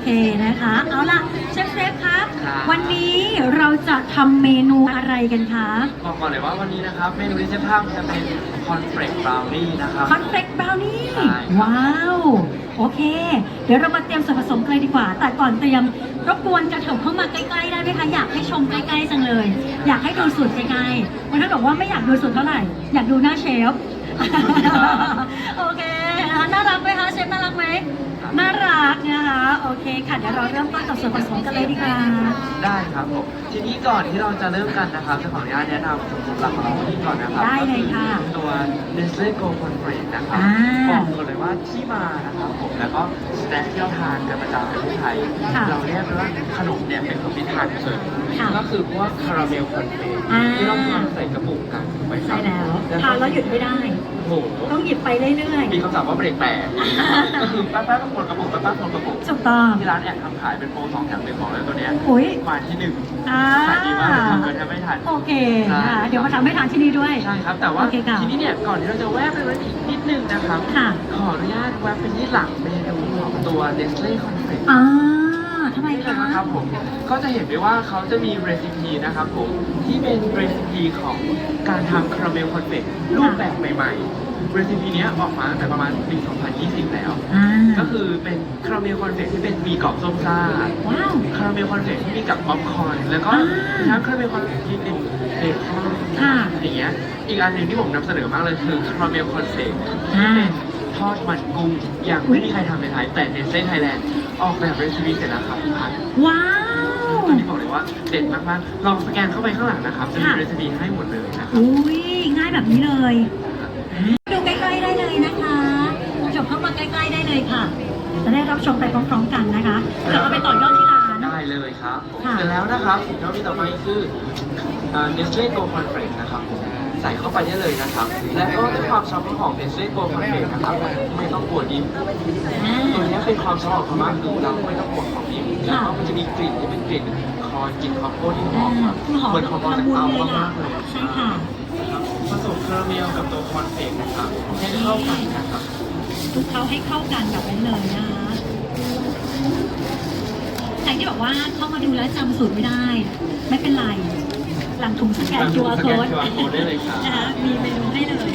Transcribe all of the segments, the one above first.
เคนะคะ เอาล่ะเชฟเซฟครับ ครับ วันนี้เราจะทำเมนูอะไรกันคะบอกก่อนเลยว่าวันนี้นะครับเมนูที่จะทำจะเป็นคอนเฟรกบราวนี่นะครับ คอนเฟลกบราวนี่ใช่ครับ ว้าว โอเค เดี๋ยวเรามาเตรียมส่วนผสมกันเลยดีกว่า แต่ก่อนเตรียมรบกวนกระเถิบเข้ามาใกล้ๆได้ไหมคะอยากให้ชมใกล้ๆจังเลย อยากให้ดูสูตรใกล้ๆวันนั้นบอกว่าไม่อยากดูสูตรเท่าไหร่ อยากดูหน้าเชฟ โอเค นะคะน่ารักไหมคะเชฟน่ารักไหมน่ารักนะคะโอเคค่ะเดี๋ยวเราเริ่มต้นกับส่วนผสมกันเลยดีกว่าได้ครับผมทีนี้ก่อนที่เราจะเริ่มกันนะครับจะขออนุญาตแนะนำส่วนผสมหลักของเราวันนี้ก่อนนะครับได้เลยค่ะก็อตัว Nestle Go Cornflakes นะครับอ่าบอกก่อนเลยว่าที่มานะครับผมแล้วก็สแน็คที่เราทานกันประจำในประเทศไทยค่ะเราเรียกว่าขนมเนี่ยเป็นขนมที่ทานเฉยค่ะก็คือพวกคาราเมลคอนเฟกอ่าที่เราทำใส่กระปุกกันถูกไหมครัใช่บแล้วทานแล้วหยุดไม่ได้โอ้โหต้องหยิบไปเรื่อยมีคำศัพท์ว่าเบรกแตกก็คือแป๊บๆก็คนกระปุกแป๊บๆคนกระปุกๆถูกต้อง ที่ร้านแอบทำขายเป็นโปรสองแถมหนึ่งของเลยตัวเนี้ยอุ้ยมาที่หนึ่งอ่าขายดีมากเลยทำเกินแทบไม่ทัน โอเคค่ะเดี๋ยวมาทำให้ทานที่นี่ด้วย ใช่ครับ แต่ว่าโอเคค่ะ ทีนี้เนี่ยก่อนที่เราจะแวะไปเรื่องอีกนิดนึงนะครับ ค่ะขออนุญาตแวะไปที่หลังเมนูของตัว Nestle Confetti อ่า ทำไมนี่เลยคะ นะครับผมก็จะเห็นได้ว่าเขาจะมีเรซิปีนะครับผมที่เป็นเรซิปีของการทำคาราเมลคอนเฟกรูปแบบใหม่ๆ เรซิปีนี้ยออกมาตั้งแต่ประมาณปี 2020 แล้ว อ่า ก็คือเป็นคาราเมลคอนเฟกที่เป็นมีกรอบส้มซ่าว้าว คาราเมลคอนเฟกที่มีกับป๊อปคอร์นแล้วก็อ่ามีทั้งคาราเมลคอนเฟกที่เป็นเบคอนค่ะ อย่างเงี้ยอีกอันหนึ่งที่ผมนำเสนอมากเลยคือคาราเมลคอนเฟกที่อ่าเป็นทอดมันกุ้งอย่างไม่มีใครทำในไทยแต่เนสเล่ไทยแลนด์ ออกแบบเรซิปีเสร็จแล้วครับทุกท่านว้าวตัวนี้บอกเลยว่าเด็ดมากๆลองสแกนเข้าไปข้างหลังนะครับจะมีค่ะเรซิปีให้หมดเลยนะครับ อุ้ยง่ายแบบนี้เลย ดูใกล้ๆได้เลยนะคะจบเข้ามาใกล้ๆได้เลยค่ะ จะได้รับชมไปพร้อมๆกันนะคะเดี๋ยวเอาไปต่อยอดที่ร้าน ได้เลยครับผมค่ะ เสร็จแล้วนะครับสิ่งที่เรามีต่อไปคือเนสเล่โกลคอนเฟกนะครับผม ใส่เข้าไปได้เลยนะครับ และก็ด้วยความชอบของเนสเล่โกลคอนเฟกนะครับ ไม่ต้องกลัวดิบอ่าตัวนี้เป็นความชอบของเขามากคือเราไม่ต้องกลัวของดิบแล้วก็มันจะมีกลิ่นที่เป็นกลิ่นคอนกลิ่นคอมโพที่หอมครับคือหอมเหมือนหอมมาจากเตาละมุนเลยมากๆเลยใช่ค่ะนะครับผสมคาราเมลกับตัวคอนเฟกนะครับให้เข้ากันนะครับคลุกเคล้าให้เข้ากันแบบนั้นเลยนะคะใครที่บอกว่าเข้ามาดูแล้วจำสูตรไม่ได้ ไม่เป็นไร หลังถุงสแกนหลังถุง QR สแกน code QR code ได้เลยครับ นะคะมีเมนูให้เลย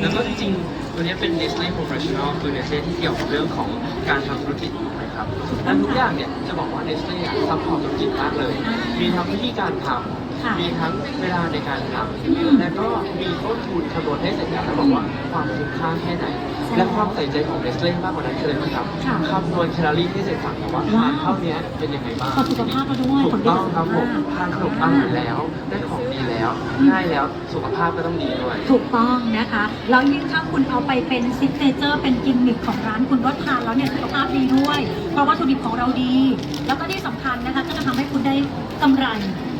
แล้วก็จริงๆ ตัวนี้เป็น Nestle Professional คือ Nestle ที่เกี่ยวกับเรื่องของการทำธุรกิจถูกไหมครับและทุกอย่างเนี่ยจะบอกว่า Nestle อะซัพพอร์ตธุรกิจมากเลย มีทั้งวิธีการทค่ะำมีทั้งเวลาในการทอืมำและก็มีต้นทุนคำนวณให้เสร็จแล้วแล้วบอกว่าความคุ้มค่าแค่ไหนใช่ และความใส่ใจของ Nestle มากกว่านั้นคืออะไรนะครับค่ะ คำนวณแคลอรี่ให้เสร็จสับนะว่าว้าทาวนเท่านี้เป็นยังไงบ้าง ต่อสุขภาพเราด้วยถูกต้องครับผมผลดีต่อสุขภาพทานขนมปังอยู่แล้ว ได้ของดีแล้วง่ายแล้วสุขภาพก็ต้องดีด้วย ถูกต้องนะคะแล้วยิ่งถ้าคุณเอาไปเป็นซิกเนเจอร์เป็นกิมมิคของร้านคุณก็ทานแล้วเนี่ยสุขภาพดีด้วย เพราะวัตถุดิบของเราดี แล้วก็ที่สำคัญนะคะก็จะทำให้คุณได้กำไร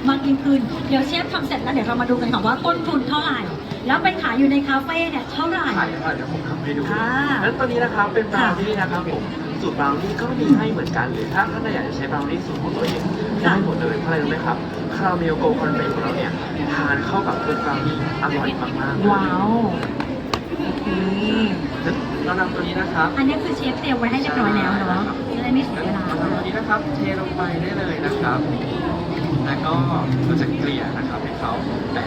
มากยิ่งขึ้น เดี๋ยวเชฟทำเสร็จแล้วเดี๋ยวเรามาดูกันค่ะว่าต้นทุนเท่าไหร่ แล้วไปขายอยู่ในคาเฟ่เนี่ยเท่าไหร่ ขายอะไรเดี๋ยวผมทำให้ดูอ่าแล้วตัวนี้นะครับเป็นบราวนี่นะครับผมสูตรบราวนี่ก็มีให้เหมือนกันหรือถ้าท่านอยากจะใช้บราวนี่สูตรของตัวเองได้หมดเลยเพราะอะไรรู้ไหมครับคาราเมลโกลคอนเฟกของเราเนี่ยทานเข้ากับตัวบราวนี่อร่อยมากๆเลยว้าวโอเคเรานำตัวนี้นะครับอันนี้คือเชฟเตรียมไว้ให้เรียบร้อยแล้วเนาะจะได้ไม่เสียเวลาเอาตัวนี้นะครับเทลงไปได้เลยนะครับ แล้วก็เราจะเกลี่ยนะครับให้เขาแตะ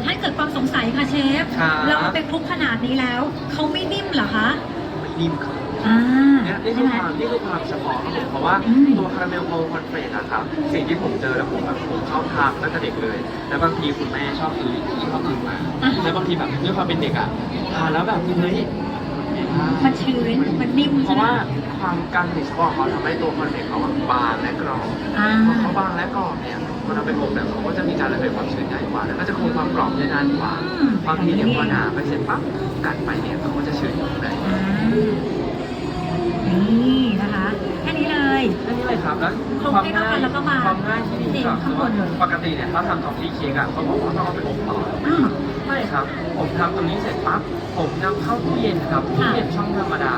แต่ถ้าเกิดความสงสัยค่ะเชฟ ครับ เราเอาไปคลุกขนาดนี้แล้ว เขาไม่นิ่มเหรอคะไม่นิ่มครับอ่าเนี่ยนี่ใช่คือไหม ความนี่คือความเฉพาะครับผมเพราะว่าอืม ตัวคาราเมลโคคอนเฟรนอะครับสิ่งที่ผมเจอแล้วผมแบบผมชอบทานตั้งแต่เด็กเลย แล้วบางทีคุณแม่ชอบซื้อที่ชอบซื้อมาอะแล้วบางทีแบบด้วยความเป็นเด็กอะทานแล้วแบบเฮ้ย มันชื้น มันนิ่มเพใช่ราะไหมว่าความการติดสปอร์เขาทำให้ตัวคอนเฟรนเขาอะบางและกรอบอ่าพอเขาบางและกรอบเนี่ยเวลาไปอบเนี่ยเขาก็จะมีการระเหยความชื้นง่ายกว่าแล้วก็จะคงความกรอบได้นานกว่าอืมบางทีเนี่ยพอหนาไปเสร็จปั๊บกัดไปเนี่ยเขาก็จะชื้นอยู่เลยอ่านี่นะคะ แค่นี้เลย แค่นี้เลยครับแล้วคลุกให้เข้ากันแล้วก็มาความง่ายที่ดีก่อนเทข้างบนเลยปกติเนี่ยถ้าทำทอฟฟี่เค้กอะเขาบอกว่าต้องเอาไปอบต่อ อ้าว ไม่ครับ ผมทำตรงนี้เสร็จปั๊บ ผมนำเข้าตู้เย็นครับตู้ค่ะเย็นช่องธรรมดา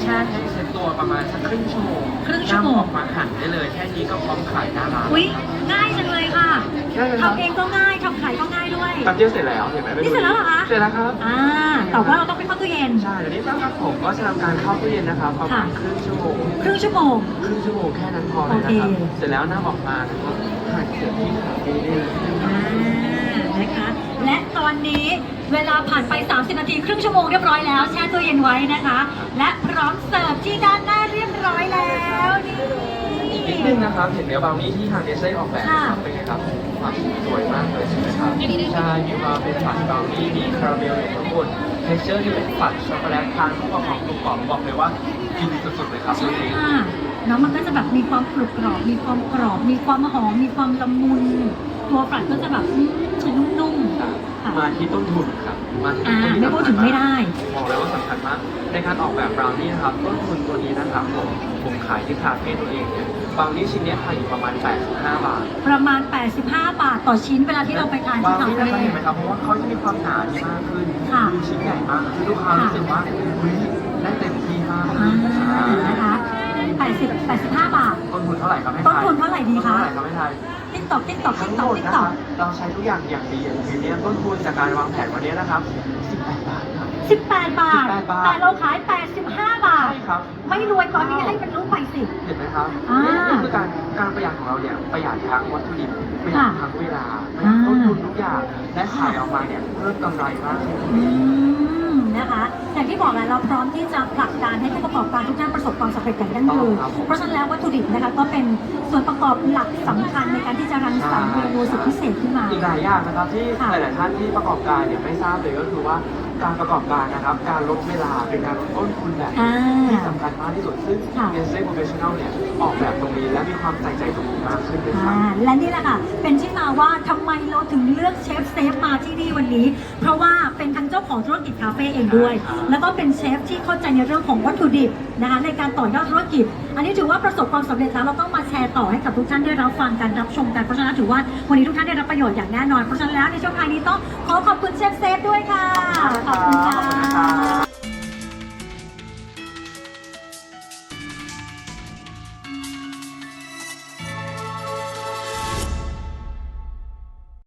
แช่ให้เซ็ตตัวประมาณสักครึ่งชั่วโมงครึ่งชั่วโมง นำออกมาหั่นได้เลย แค่นี้ก็พร้อมขายหน้าร้านอุ๊ยง่ายจังเลยค่ะง่ายไหมครับทำเองก็ง่ายทำขายก็ง่ายด้วย แป๊บเดียวเสร็จแล้วเห็นไหมนี่เสร็จแล้วเหรอคะ เสร็จแล้วครับ อ่าแต่ว่าเราต้องไปเข้าตู้เย็น ใช่เดี๋ยวนี้นะครับผมก็จะทำการเข้าตู้เย็นนะครับประมาณค่ะ ครึ่งชั่วโมง ครึ่งชั่วโมง ครึ่งชั่วโมงแค่นั้นพอเลยนะครับ โอเค เสร็จแล้วน้ำออกมานะครับหั่นเสร็จที่คาเฟ่ได้เลย อ่า นะคะ และตอนนี้เวลาผ่านไป 30 นาที ครึ่งชั่วโมงเรียบร้อยแล้วแช่ตู้เย็นไว้นะคะ และพร้อมเสิร์ฟที่ด้านหน้าเรียบร้อยแล้วนี่อีกนิดนึงนะครับ เห็นเนื้อบางนี่ที่ทางเดซเซ่ออกแบบนะครับเป็นไงครับความสวยมากเลยใช่ไหมครับ ใช่มีความเป็นฝันบราวนี่มีคาราเมลอยู่ข้างบนเทคเจอร์ที่เป็นฝันช็อกโกแลตทานคู่กับของกรุบกรอบบอกเลยว่ากินสุดๆเลยครับใช่จริงค่ะเนาะมันก็จะแบบมีความกรุบกรอบ มีความกรอบ มีความหอม มีความละมุน ตัวฝันก็จะแบบอืมนุ่มๆค่ะมาที่ต้นทุนครับมาที่ต้อ่านทุนไม่พูดถึงไม่ได้ บอกเลยว่าสำคัญมากในการออกแบบบราวนี่นะครับต้นทุนตัวนี้นะครับผมผมขายที่คาเฟ่ตัวเองเนี่ยบราวนี่ชิ้นเนี้ยขายอยู่ประมาณ 85 บาทประมาณ 85 บาทต่อชิ้นเวลาที่เราไปทานบาที่งคาที่เฟ่ นะครับเห็นไหมครับเพราะว่าเขาจะมีความหนาที่มากขึ้นค่ะคือชิ้นใหญ่มากคือลูกค้ารู้สึกว่าเฮ้ยได้เต็มที่มากอ่านะคะ80 85 บาท ต้นทุนเท่าไหร่ครับให้ต้นทายทุนเท่าไหร่ดีคะเท่าไหร่ครับให้ทาย ติ๊กตอกติ๊กตอกทั้ติ๊งกหตมอกดติ๊กนะตคอรักบเราใช้ทุกอย่างอย่างดีอย่างพรีเมียมต้นทุนจากการวางแผนวันนี้นะครับ 18 บาทครับ18บาท 18บาท แต่เราขาย85บาท ใช่ครับไม่รวยตอนนี้ให้มันรู้ไปสิ เห็นไหมครับอ่านี่คือการการประหยัดของเราเนี่ยประหยัดทั้งวัตถุดิบประหยัดค่ะทั้งเวลาประหยัดอ่าต้นทุนทุกอย่างและขายออกมาเนี่ยเพิ่มกำไรมากขึ้น อืม นะคะ อย่างที่บอกแหละเราพร้อมที่จะผลักดันให้ผู้ประกอบการทุกท่านประสบความสำเร็จอย่างยั่งยืนครับผมเพราะฉะนั้นแล้ววัตถุดิบนะคะก็เป็นส่วนประกอบหลักสำคัญในการที่จะรังสรรค์เมนูสุดพิเศษขึ้นมา อีกหลายอย่างนะครับที่ค่ะ หลายๆท่านที่ประกอบการเนี่ยไม่ทราบเลยก็คือว่าการประกอบการนะครับ การลดเวลาเป็นการลดต้นทุนแบบอ่า ที่สำคัญมากที่สุดซึ่งค่ะ เนสเซ่โปรเฟชชั่นแนลเนี่ยออกแบบตรงนี้และมีความใส่ใจตรงนี้มากขึ้นด้วยครัอ่าบและนี่แหละค่ะ เป็นที่มาว่าทำไมเราถึงเลือกเชฟเซฟมาที่นี่ันนี้ เพราะว่าเป็นทั้งเจ้าของธุรกิจคาเฟ่เองด้วย แล้วก็เป็นเชฟที่เข้าใจในเรื่องของวัตถุดิบนะคะในการต่อยอดธุรกิจ อันนี้ถือว่าประสบความสำเร็จแล้วเราต้องมาแชร์ต่อให้กับทุกท่านได้รับฟังกันรับชมกันเพราะฉะนั้นถือว่าวันนี้ทุกท่านได้รับประโยชน์อย่างแน่นอนเพราะฉะนั้นแล้วในช่วงท้ายนี้ต้องขอขอบคุณเชฟเซฟด้วยค่ะขอบคุณค่ะ